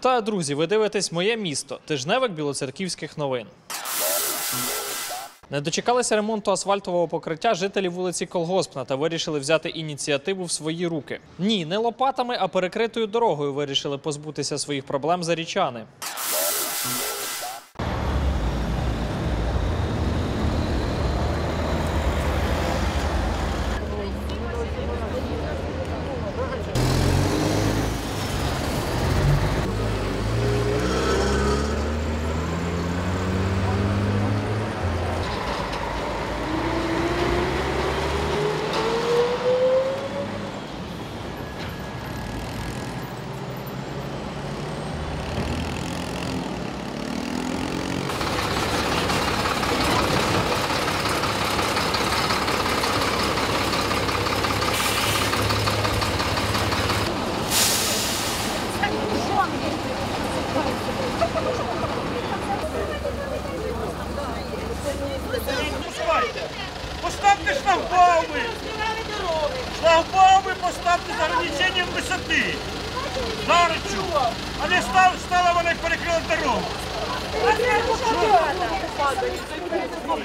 Вітаю, друзі! Ви дивитесь моє місто. Тижневик білоцерківських новин. Не дочекалися ремонту асфальтового покриття жителі вулиці Колгоспна та вирішили взяти ініціативу в свої руки. Ні, не лопатами, а перекритою дорогою вирішили позбутися своїх проблем зарічани.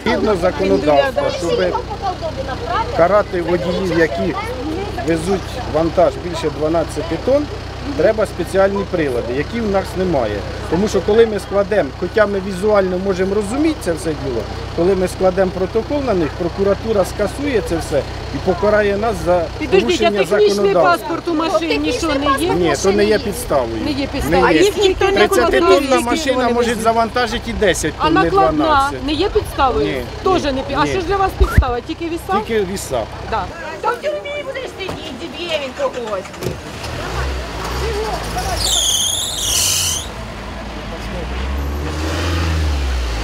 Згідно законодавства, щоб карати водіїв, які везуть вантаж більше 12 тонн, треба спеціальні прилади, які в нас немає. Тому що коли ми складемо, хоча ми візуально можемо розуміти це все діло, коли ми складемо протокол на них, прокуратура скасує це все і покарає нас за Підождіть, а порушення технічний законодавства. паспорт у машині що не є? Ні, то не є підставою. Не є підставою. А є. їх ніхто не 30 тонна контролює, машина вони може везуть. завантажити і 10 А тонн, не накладна 12. не є підставою? Ні, Теж ні, не пі- А ні. що ж для вас підстава? Тільки віса? Тільки віса. Да. Та в тюрмі будеш сидіти, дебє він когось.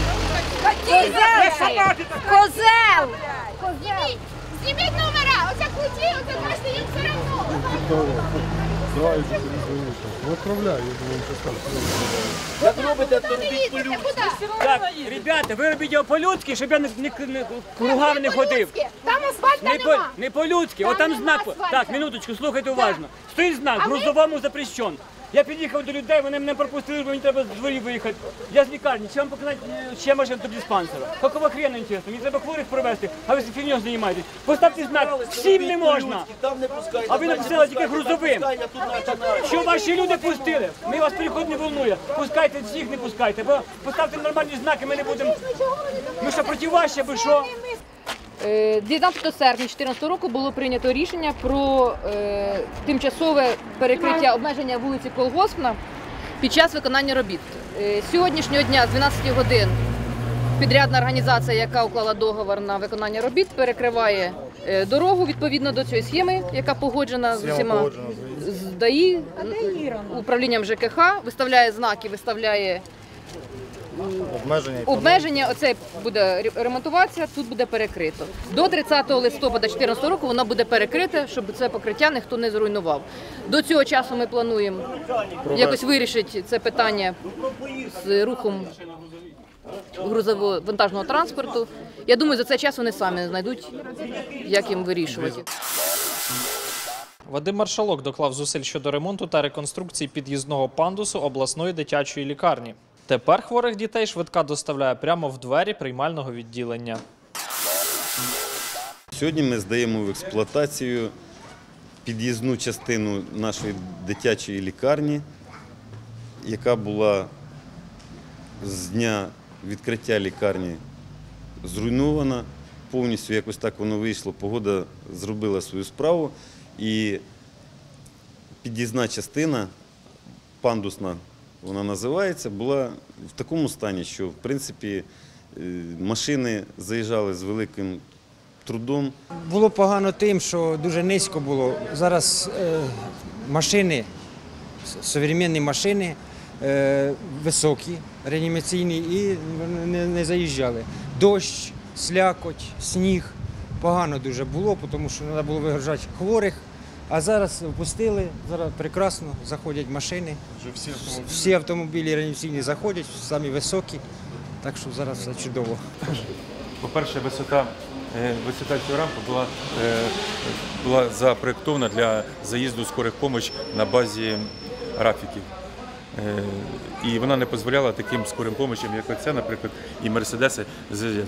Не собаки так. Козел! Зніміть, зніміть номера, оце ключі, оце бачите, їм все одно. Так, ребята, ви робіть його по-людськи, щоб я не, не, не кругами не ходив. Там асфальта Не, по, нема. не по-людськи, Там отам нема знак. асфальту. Так, минуточку, слухайте уважно. Стоїть знак, грузовому запрещен. Я під'їхав до людей, вони мене пропустили, бо мені треба з дворів виїхати. Я з лікарні, чи вам показати е, ще машину до диспансера? Какого хрена, інтересно? Мені треба хворих провести, а ви фігньою займаєтесь. Поставте знак, всім не можна. А ви написали тільки грузовим. Що ваші люди пустили? Ми вас переход не волнує. Пускайте всіх, не пускайте. Бо поставте нормальні знаки, ми не будемо. Ми що проти вас, ще би що? Е, 19 серпня 2014 року було прийнято рішення про е, тимчасове перекриття обмеження вулиці Колгоспна під час виконання робіт. Е, сьогоднішнього дня з 12 годин підрядна організація, яка уклала договор на виконання робіт, перекриває е, дорогу відповідно до цієї схеми, яка погоджена з усіма з ДАІ, управлінням ЖКХ, виставляє знаки, виставляє обмеження. Обмеження Оце буде ремонтуватися, тут буде перекрито. До 30 листопада 2014 року воно буде перекрите, щоб це покриття ніхто не зруйнував. До цього часу ми плануємо якось вирішити це питання з рухом грузового вантажного транспорту. Я думаю, за цей час вони самі знайдуть, як їм вирішувати. Вадим Маршалок доклав зусиль щодо ремонту та реконструкції під'їзного пандусу обласної дитячої лікарні. Тепер хворих дітей швидка доставляє прямо в двері приймального відділення. Сьогодні ми здаємо в експлуатацію під'їзну частину нашої дитячої лікарні, яка була з дня відкриття лікарні зруйнована. Повністю якось так воно вийшло. Погода зробила свою справу. І під'їзна частина, пандусна вона називається, була в такому стані, що в принципі е, машини заїжджали з великим трудом. Було погано тим, що дуже низько було. Зараз е, машини, с- современні машини, е, високі, реанімаційні, і не, не заїжджали. Дощ, слякоть, сніг. Погано дуже було, тому що треба було вигружати хворих. А зараз впустили, зараз прекрасно заходять машини. Вже Всі автомобілі реанімаційні заходять, самі високі. Так що зараз все чудово. По-перше, висота, е, висота цієї рампи була, е, була запроєктована для заїзду скорих помощ на базі графіків. Е, І вона не дозволяла таким скорим помощям, як оця, наприклад, і мерседеси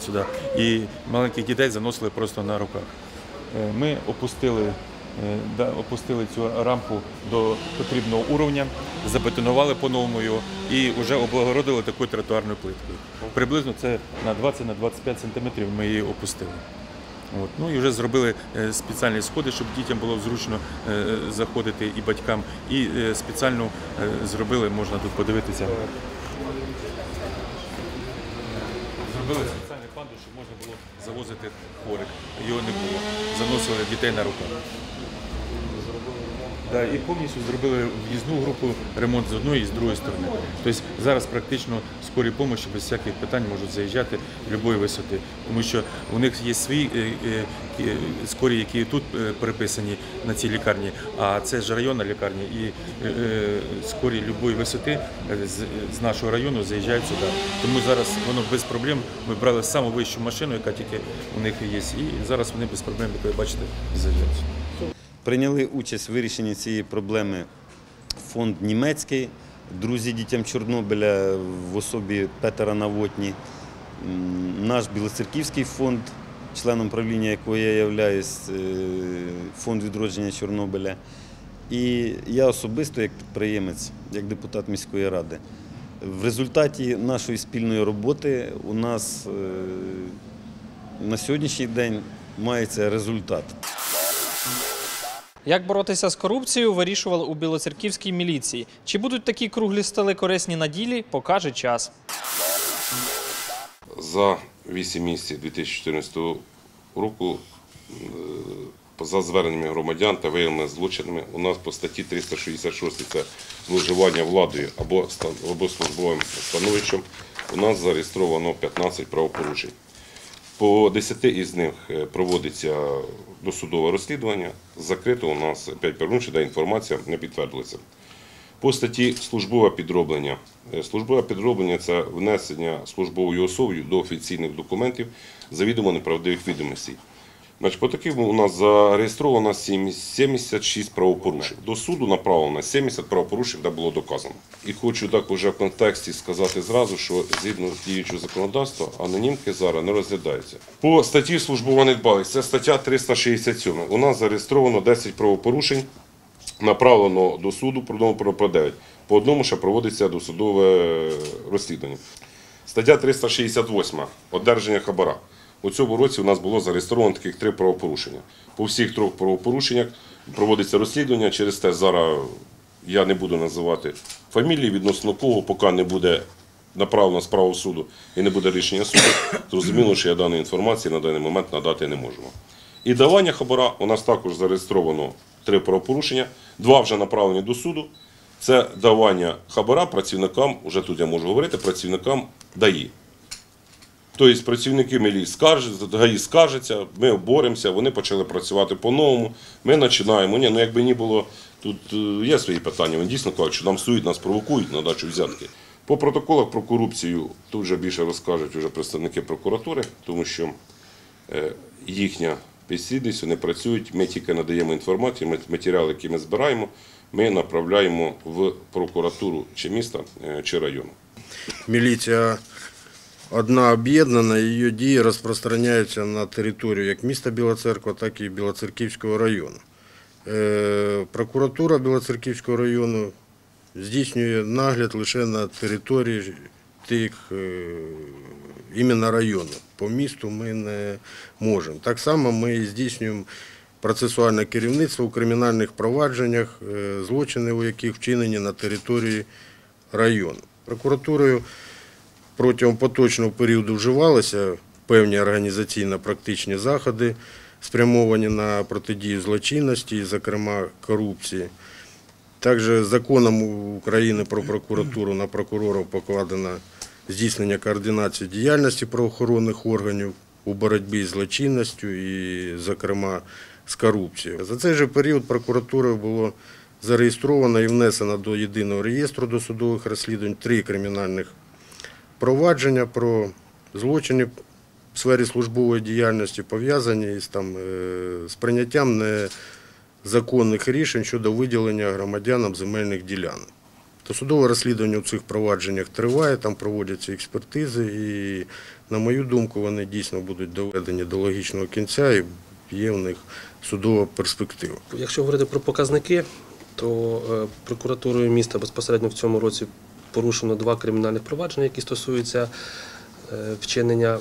сюди. І маленьких дітей заносили просто на руках. Ми опустили, опустили цю рампу до потрібного уровня, забетонували по-новому його і вже облагородили такою тротуарною плиткою. Приблизно це на 20 на 25 сантиметрів ми її опустили. От. Ну і вже зробили е, спеціальні сходи, щоб дітям було зручно е, заходити і батькам. І е, спеціально е, зробили, можна тут подивитися. Зробили спеціальний пандус, щоб можна було завозити хворих. Його не було. Заносили дітей на руках. Да, і повністю зробили в'їзну групу, ремонт з одної і з другої сторони. Тобто зараз практично скорі допомоги без всяких питань можуть заїжджати будь-якої висоти, тому що у них є свої е, е, е, скорі, які тут переписані на цій лікарні, а це ж районна лікарня, і скорі будь-якої висоти з нашого району заїжджають сюди. Тому зараз воно без проблем. Ми брали саму вищу машину, яка тільки у них є, і зараз вони без проблем, як ви бачите, заїжджають. Прийняли участь в вирішенні цієї проблеми фонд німецький, друзі дітям Чорнобиля в особі Петера Навотні, наш Білоцерківський фонд, членом правління якого я являюсь, е, фонд відродження Чорнобиля. І я особисто, як підприємець, як депутат міської ради. В результаті нашої спільної роботи у нас е, на сьогоднішній день мається результат. Як боротися з корупцією, вирішували у білоцерківській міліції. Чи будуть такі круглі столи корисні на ділі, покаже час. За 8 місяців 2014 року е, за зверненнями громадян та виявленими злочинами у нас по статті 366 це зловживання владою або, службовим становищем у нас зареєстровано 15 правопорушень. По 10 із них е, проводиться досудове розслідування. Закрито у нас 5 перунчі, де інформація не підтвердилася. По статті службове підроблення. Е, Службове підроблення це внесення службовою особою до офіційних документів завідомо неправдивих відомостей. Значить, по таким у нас зареєстровано 76 правопорушень. До суду направлено 70 правопорушень, де було доказано. І хочу так уже в контексті сказати зразу, що згідно з діючого законодавства анонімки зараз не розглядаються. По статті службова недбалість, це стаття 367. У нас зареєстровано 10 правопорушень направлено до суду про номер про 9. По одному ще проводиться досудове розслідування. Стаття 368. Одержання хабара. У цьому році у нас було зареєстровано таких три правопорушення. По всіх трьох правопорушеннях проводиться розслідування. Через те зараз я не буду називати фамілії, відносно кого, поки не буде направлена справа в суду і не буде рішення суду. Зрозуміло, що я даної інформації на даний момент надати не можу. І давання хабара у нас також зареєстровано три правопорушення, два вже направлені до суду. Це давання хабара працівникам, вже тут я можу говорити, працівникам ДАІ. Тобто працівники мілії скаржаться, ГАІ скаржаться, ми боремося, вони почали працювати по-новому. Ми починаємо. Ні, ну якби не було, тут е, є свої питання. Вони дійсно кажуть, що нам сують, нас провокують на дачу взятки. По протоколах про корупцію тут вже більше розкажуть вже представники прокуратури, тому що е, їхня підслідність, вони працюють, ми тільки надаємо інформацію, матеріали, які ми збираємо, ми направляємо в прокуратуру чи міста, е, чи району. Міліція одна об'єднана, її дії розпространяються на територію як міста Біла Церква, так і Білоцерківського району. Е, Прокуратура Білоцерківського району здійснює нагляд лише на території тих е, іменно району. По місту ми не можемо. Так само ми здійснюємо процесуальне керівництво у кримінальних провадженнях, е, злочини, у яких вчинені на території району. Прокуратурою протягом поточного періоду вживалися певні організаційно-практичні заходи, спрямовані на протидію злочинності, зокрема корупції. Також законом України про прокуратуру на прокурорів покладено здійснення координації діяльності правоохоронних органів у боротьбі з злочинністю і, зокрема, з корупцією. За цей же період прокуратурою було зареєстровано і внесено до єдиного реєстру досудових розслідувань три кримінальних провадження про злочини в сфері службової діяльності пов'язані із там е, з прийняттям незаконних рішень щодо виділення громадянам земельних ділянок. Досудове розслідування у цих провадженнях триває, там проводяться експертизи, і, на мою думку, вони дійсно будуть доведені до логічного кінця і є в них судова перспектива. Якщо говорити про показники, то е, прокуратурою міста безпосередньо в цьому році порушено два кримінальних провадження, які стосуються е, вчинення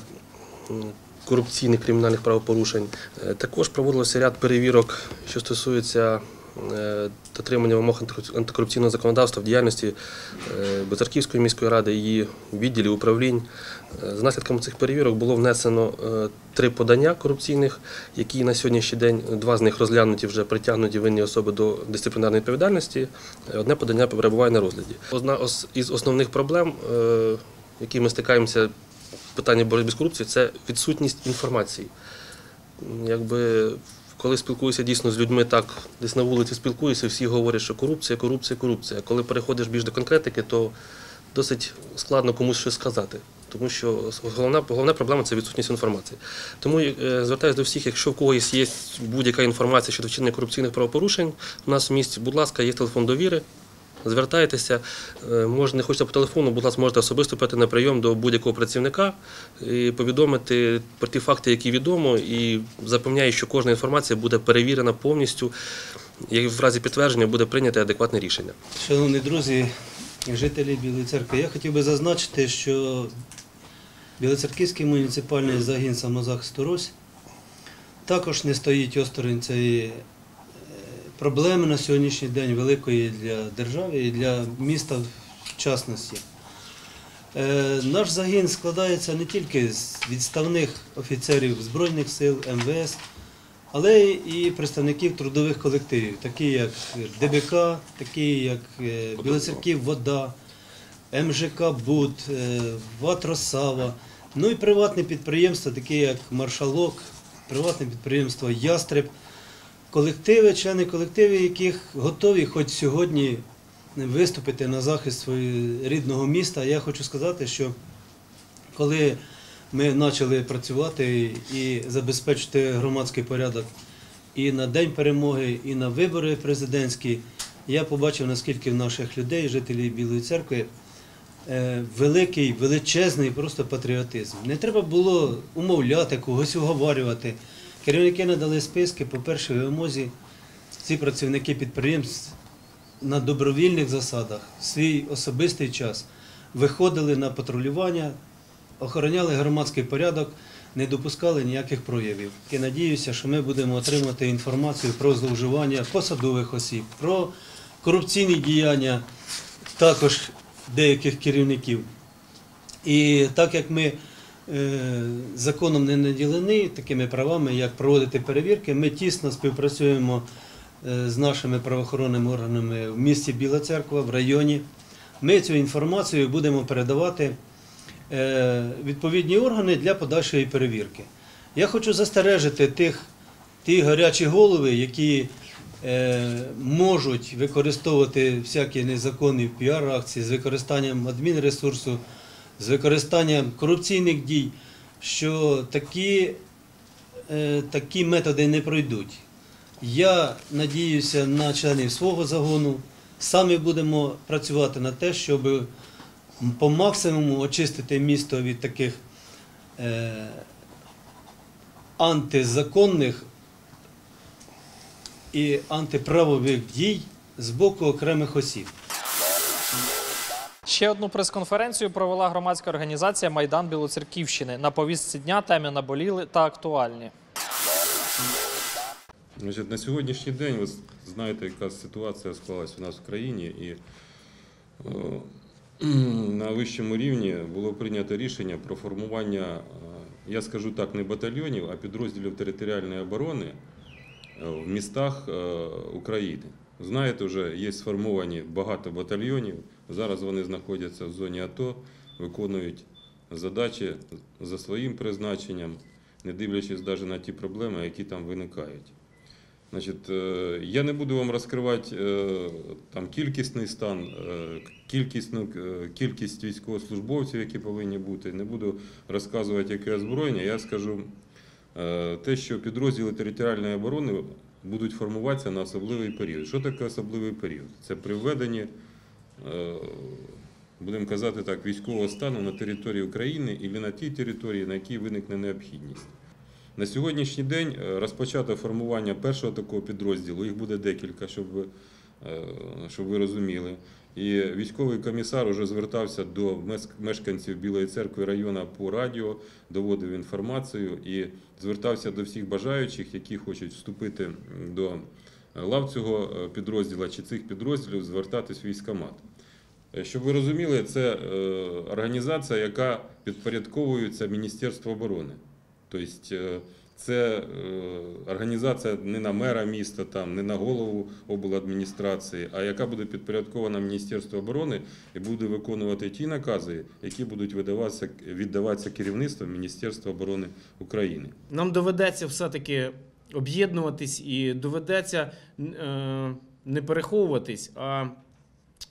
корупційних кримінальних правопорушень. Е, Також проводилося ряд перевірок, що стосуються дотримання вимог антикорупційного законодавства в діяльності е, Безарківської міської ради, її відділів управлінь. Е, За наслідками цих перевірок було внесено е, три подання корупційних, які на сьогоднішній день два з них розглянуті вже притягнуті винні особи до дисциплінарної відповідальності. е, Одне подання перебуває на розгляді. Одна із основних проблем, е, які ми стикаємося в питанні боротьби з корупцією, це відсутність інформації. Якби коли спілкуюся дійсно з людьми, так десь на вулиці спілкуюся, всі говорять, що корупція, корупція, корупція. Коли переходиш більш до конкретики, то досить складно комусь щось сказати. Тому що головна, головна проблема це відсутність інформації. Тому е, звертаюся до всіх, якщо в когось є будь-яка інформація щодо вчинення корупційних правопорушень у нас в місті, будь ласка, є телефон довіри. Звертайтеся, Е, може, не хочете по телефону, будь ласка, можете особисто прийти на прийом до будь-якого працівника і повідомити про ті факти, які відомо, і запевняю, що кожна інформація буде перевірена повністю, і в разі підтвердження буде прийнято адекватне рішення. Шановні друзі, жителі Білої церкви, я хотів би зазначити, що Білоцерківський муніципальний загін самозахисту Рось також не стоїть осторонь цієї проблеми на сьогоднішній день великої для держави і для міста в частності. Е, Наш загін складається не тільки з відставних офіцерів Збройних сил, МВС, але і представників трудових колективів, такі як ДБК, такі як е, Білоцерків Вода, МЖК Буд, е, ВАТ Росава, ну і приватні підприємства, такі як Маршалок, приватне підприємство Ястреб, колективи, члени колективів, яких готові хоч сьогодні виступити на захист свого рідного міста. Я хочу сказати, що коли ми почали працювати і забезпечити громадський порядок і на День перемоги, і на вибори президентські, я побачив, наскільки в наших людей, жителів Білої церкви, е, великий, величезний просто патріотизм. Не треба було умовляти, когось уговарювати. Керівники надали списки по першій вимозі. Ці працівники підприємств на добровільних засадах в свій особистий час виходили на патрулювання, охороняли громадський порядок, не допускали ніяких проявів. І надіюся, що ми будемо отримати інформацію про зловживання посадових осіб, про корупційні діяння також деяких керівників. І так як ми законом не наділені такими правами, як проводити перевірки, ми тісно співпрацюємо е, з нашими правоохоронними органами в місті Біла Церква, в районі. Ми цю інформацію будемо передавати е, відповідні органи для подальшої перевірки. Я хочу застережити тих, ті гарячі голови, які е, можуть використовувати всякі незаконні піар-акції з використанням адмінресурсу, з використанням корупційних дій, що такі, е, такі методи не пройдуть. Я надіюся на членів свого загону. Самі будемо працювати на те, щоб по максимуму очистити місто від таких е, антизаконних і антиправових дій з боку окремих осіб. Ще одну прес-конференцію провела громадська організація Майдан Білоцерківщини. На повістці дня теми наболіли та актуальні. На сьогоднішній день ви знаєте, яка ситуація склалась у нас в країні, і е, на вищому рівні було прийнято рішення про формування, е, я скажу так, не батальйонів, а підрозділів територіальної оборони е, в містах України. Знаєте, вже є сформовані багато батальйонів. Зараз вони знаходяться в зоні АТО, виконують задачі за своїм призначенням, не дивлячись навіть на ті проблеми, які там виникають. Значить, е, я не буду вам розкривати е, там кількісний стан, е, кількісну, кількість військовослужбовців, які повинні бути. Не буду розказувати, яке озброєння. Я скажу те, що підрозділи територіальної оборони будуть формуватися на особливий період. Що таке особливий період? Це при введенні, будемо казати так, військового стану на території України і на тій території, на якій виникне необхідність. На сьогоднішній день е, розпочато формування першого такого підрозділу. Їх буде декілька, щоб е, щоб ви розуміли. І військовий комісар вже звертався до мешканців Білої церкви району по радіо, доводив інформацію і звертався до всіх бажаючих, які хочуть вступити до лав цього е, підрозділу чи цих підрозділів, звертатись в військкомат. Е, Щоб ви розуміли, це е, організація, яка підпорядковується Міністерству оборони. Тобто це організація не на мера міста, там, не на голову обладміністрації, а яка буде підпорядкована Міністерству оборони і буде виконувати ті накази, які будуть видаватися, віддаватися керівництвом Міністерства оборони України. Нам доведеться все-таки об'єднуватись і доведеться е, не переховуватись, а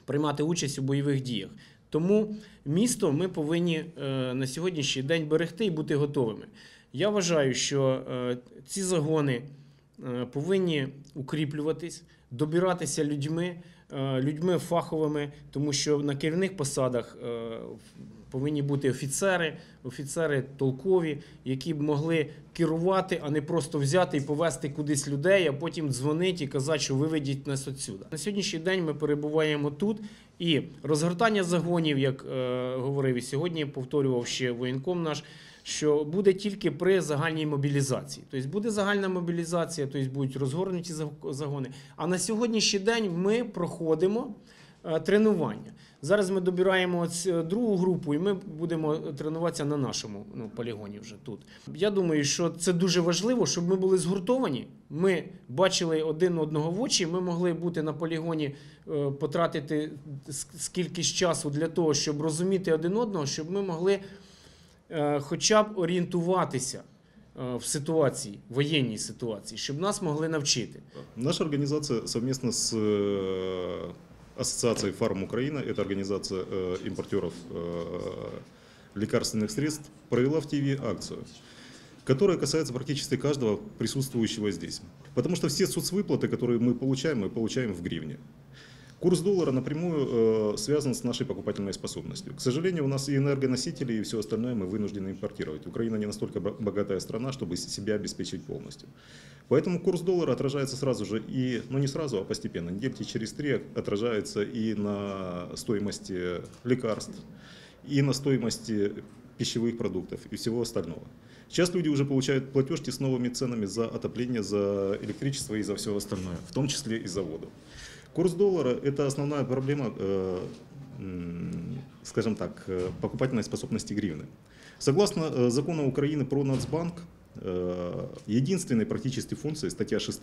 приймати участь у бойових діях. Тому місто ми повинні е, на сьогоднішній день берегти і бути готовими. Я вважаю, що е, ці загони повинні укріплюватись, добиратися людьми, людьми фаховими, тому що на керівних посадах повинні бути офіцери, офіцери толкові, які б могли керувати, а не просто взяти і повести кудись людей, а потім дзвонити і казати, що виведіть нас отсюди. На сьогоднішній день ми перебуваємо тут, і розгортання загонів, як е, говорив і сьогодні, повторював ще воєнком наш. Що буде тільки при загальній мобілізації. Тобто буде загальна мобілізація, тобто будуть розгорнуті загони. А на сьогоднішній день ми проходимо е, тренування. Зараз ми добираємо е, другу групу, і ми будемо тренуватися на нашому ну, полігоні вже тут. Я думаю, що це дуже важливо, щоб ми були згуртовані. Ми бачили один одного в очі. Ми могли бути на полігоні, е, потратити скільки часу для того, щоб розуміти один одного, щоб ми могли е, хоча б орієнтуватися е, в ситуації, воєнній ситуації, щоб нас могли навчити. Наша организация совместно с Ассоциацией Фарм Украина, это организация э, импортеров э, лекарственных средств, провела в ТВ акцию, которая касается практически каждого присутствующего здесь. Потому что все соцвыплаты, которые мы получаем, мы получаем в гривне. Курс доллара напрямую э, связан с нашей покупательной способностью. К сожалению, у нас и энергоносители, и все остальное мы вынуждены импортировать. Украина не настолько бо- богатая страна, чтобы себя обеспечить полностью. Поэтому курс доллара отражается сразу же и, ну не сразу, а постепенно, недельки через три отражается и на стоимости лекарств, и на стоимости пищевых продуктов и всего остального. Сейчас люди уже получают платежки с новыми ценами за отопление, за электричество и за все остальное, в том числе и за воду. Курс доллара – это основная проблема, э, скажем так, э, покупательной способности гривны. Согласно э, закону Украины про Нацбанк, единственной практически функцией, статья 6,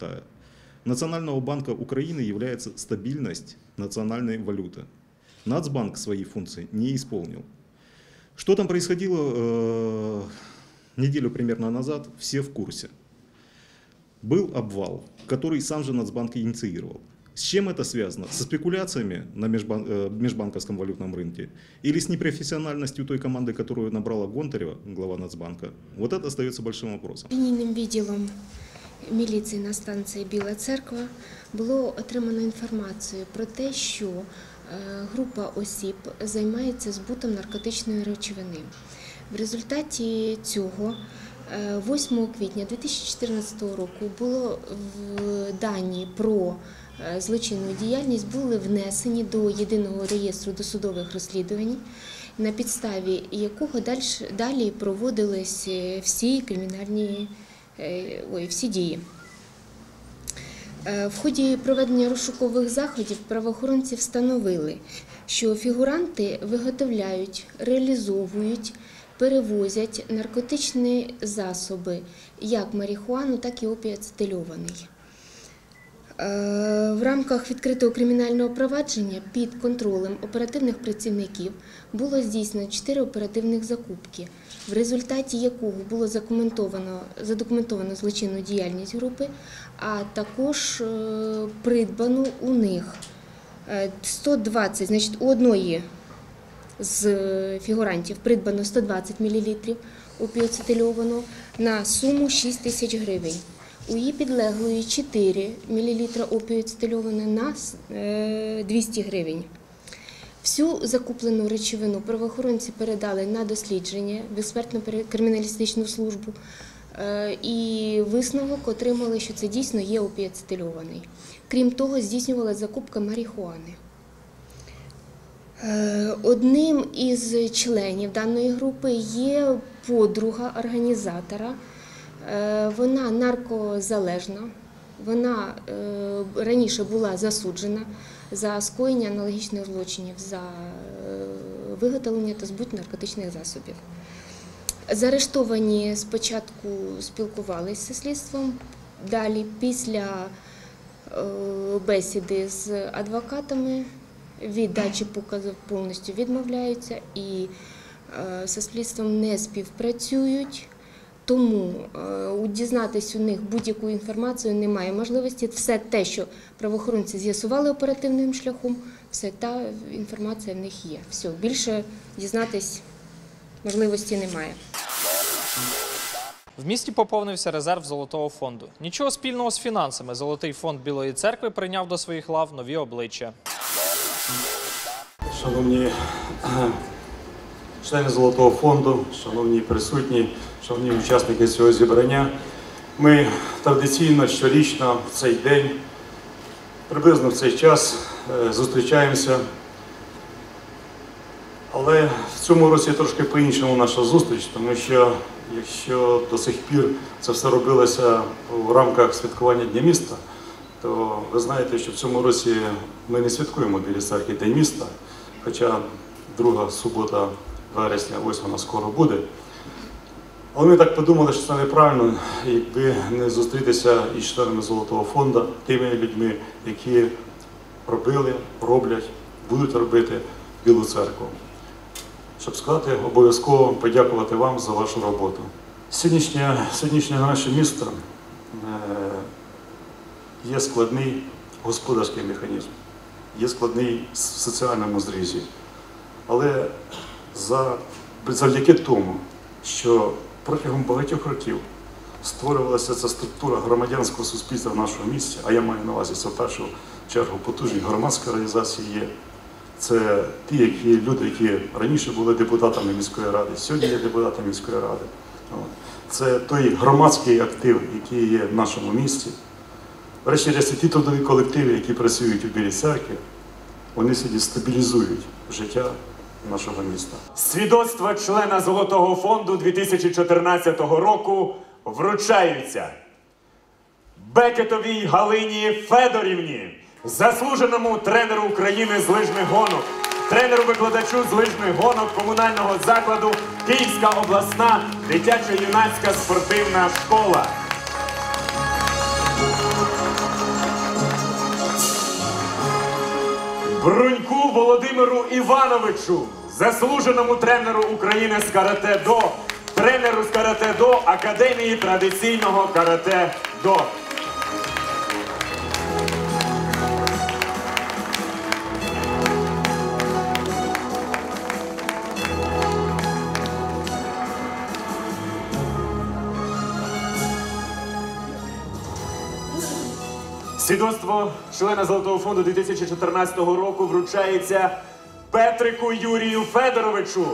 Национального банка Украины является стабильность национальной валюты. Нацбанк свои функции не исполнил. Что там происходило э, неделю примерно назад, все в курсе. Был обвал, который сам же Нацбанк инициировал. С чем это связано? Со спекуляциями на межбан- э, межбанковском валютном рынке? Или с непрофессиональностью той команды, которую набрала Гонтарева, глава Нацбанка? Вот это остается большим вопросом. Лінійним відділом міліції на станції Біла Церква було отримано інформацію про те, що е, група осіб займається збутом наркотичної речовини. В результаті цього е, 8 квітня 2014 року було в дані про е, злочинну діяльність були внесені до єдиного реєстру досудових розслідувань, на підставі якого далі проводились е, всі кримінальні е, ой, всі дії. Е, В ході проведення розшукових заходів правоохоронці встановили, що фігуранти виготовляють, реалізовують, перевозять наркотичні засоби, як марихуану, так і опіацетильований. Е, В рамках відкритого кримінального провадження під контролем оперативних працівників було здійснено чотири оперативних закупки, в результаті якого було задокументовано, задокументовано злочинну діяльність групи, а також е, придбано у них е, 120, значить, у одної з фігурантів придбано 120 мл опіоцетильованого на суму 6 тисяч гривень. У її підлеглої 4 мл опіоцетильоване на е, 200 гривень. Всю закуплену речовину правоохоронці передали на дослідження в експертно-криміналістичну службу. Е, І висновок отримали, що це дійсно є опіоцетильований. Крім того, здійснювалася закупка марихуани. Е, Одним із членів даної групи є подруга організатора. Е, Вона наркозалежна. Вона е, раніше була засуджена за скоєння аналогічних злочинів за е, виготовлення та збут наркотичних засобів. Заарештовані спочатку спілкувалися зі слідством, далі після бесіди з адвокатами від дачі показів повністю відмовляються і зі слідством не співпрацюють. Тому е, дізнатись у них будь-яку інформацію немає можливості. Все те, що правоохоронці з'ясували оперативним шляхом, все та інформація в них є. Все, більше дізнатись можливості немає. В місті поповнився резерв Золотого фонду. Нічого спільного з фінансами. Золотий фонд Білої церкви прийняв до своїх лав нові обличчя. Шановні е, члени Золотого фонду, шановні присутні, шановні учасники цього зібрання, ми традиційно щорічно в цей день, приблизно в цей час е, зустрічаємося. Але в цьому році трошки по-іншому наша зустріч, тому що якщо до сих пір це все робилося в рамках святкування Дня міста, то ви знаєте, що в цьому році ми не святкуємо біля церкви День міста, хоча друга субота вересня, ось вона скоро буде. Але ми так подумали, що це неправильно, якби не зустрітися із членами Золотого фонду, тими людьми, які робили, роблять, будуть робити Білу церкву. Щоб сказати, обов'язково подякувати вам за вашу роботу. Сьогоднішнє, сьогоднішнє наше місто е, є складний господарський механізм, є складний в соціальному зрізі. Але за, завдяки тому, що протягом багатьох років створювалася ця структура громадянського суспільства в нашому місті, а я маю на увазі це в першу чергу потужні громадські організації є. Це ті, які люди, які раніше були депутатами міської ради, сьогодні є депутатами міської ради. Це той громадський актив, який є в нашому місті. Врешті-решт, ті трудові колективи, які працюють у Білій церкві, вони сьогодні стабілізують життя нашого міста. Свідоцтва члена Золотого фонду 2014 року вручаються Бекетовій Галині Федорівні, заслуженому тренеру України з лижних гонок, тренеру-викладачу з лижних гонок комунального закладу Київська обласна дитячо-юнацька спортивна школа. Бруньку Володимиру Івановичу, заслуженому тренеру України з карате до, тренеру з карате до Академії традиційного карате Свідоцтво члена Золотого фонду 2014 року вручається Петрику Юрію Федоровичу,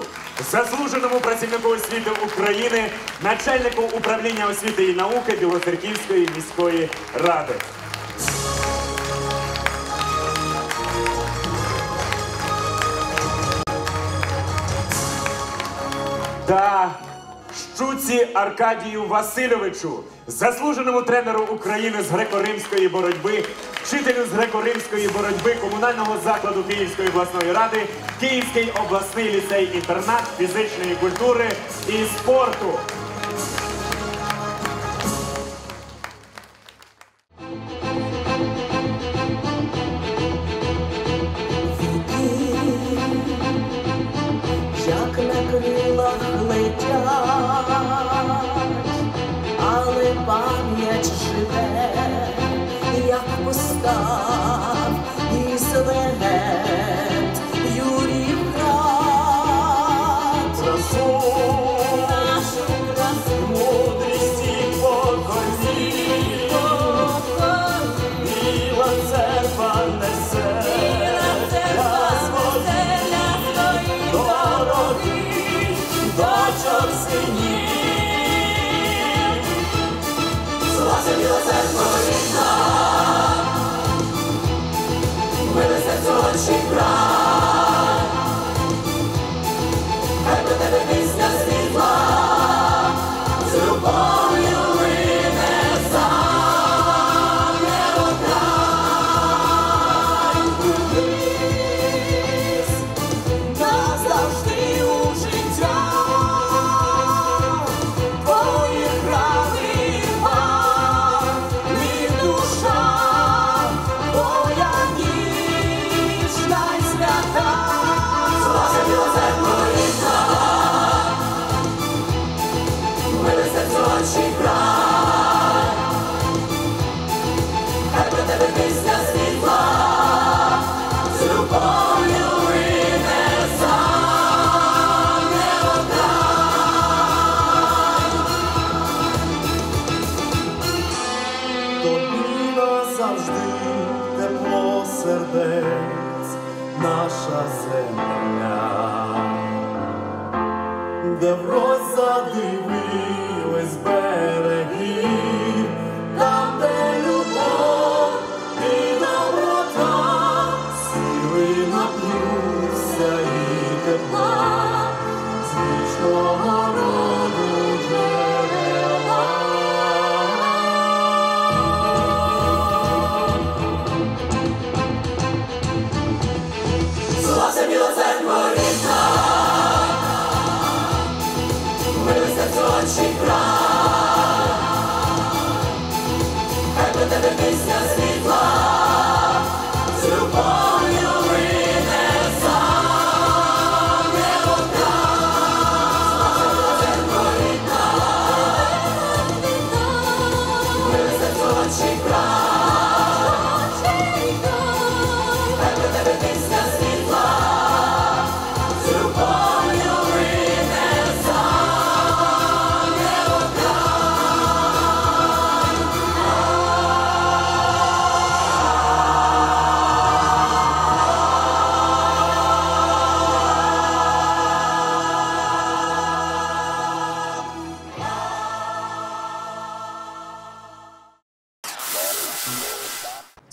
заслуженому працівнику освіти України, начальнику управління освіти і науки Білоцерківської міської ради. Та Щуці Аркадію Васильовичу, заслуженому тренеру України з греко-римської боротьби, вчителю з греко-римської боротьби комунального закладу Київської обласної ради, Київський обласний ліцей-інтернат фізичної культури і спорту. star. watching. отець, наша земля, де в розсади.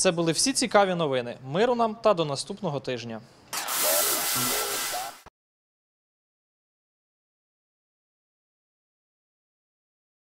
Це були всі цікаві новини. Миру нам та до наступного тижня.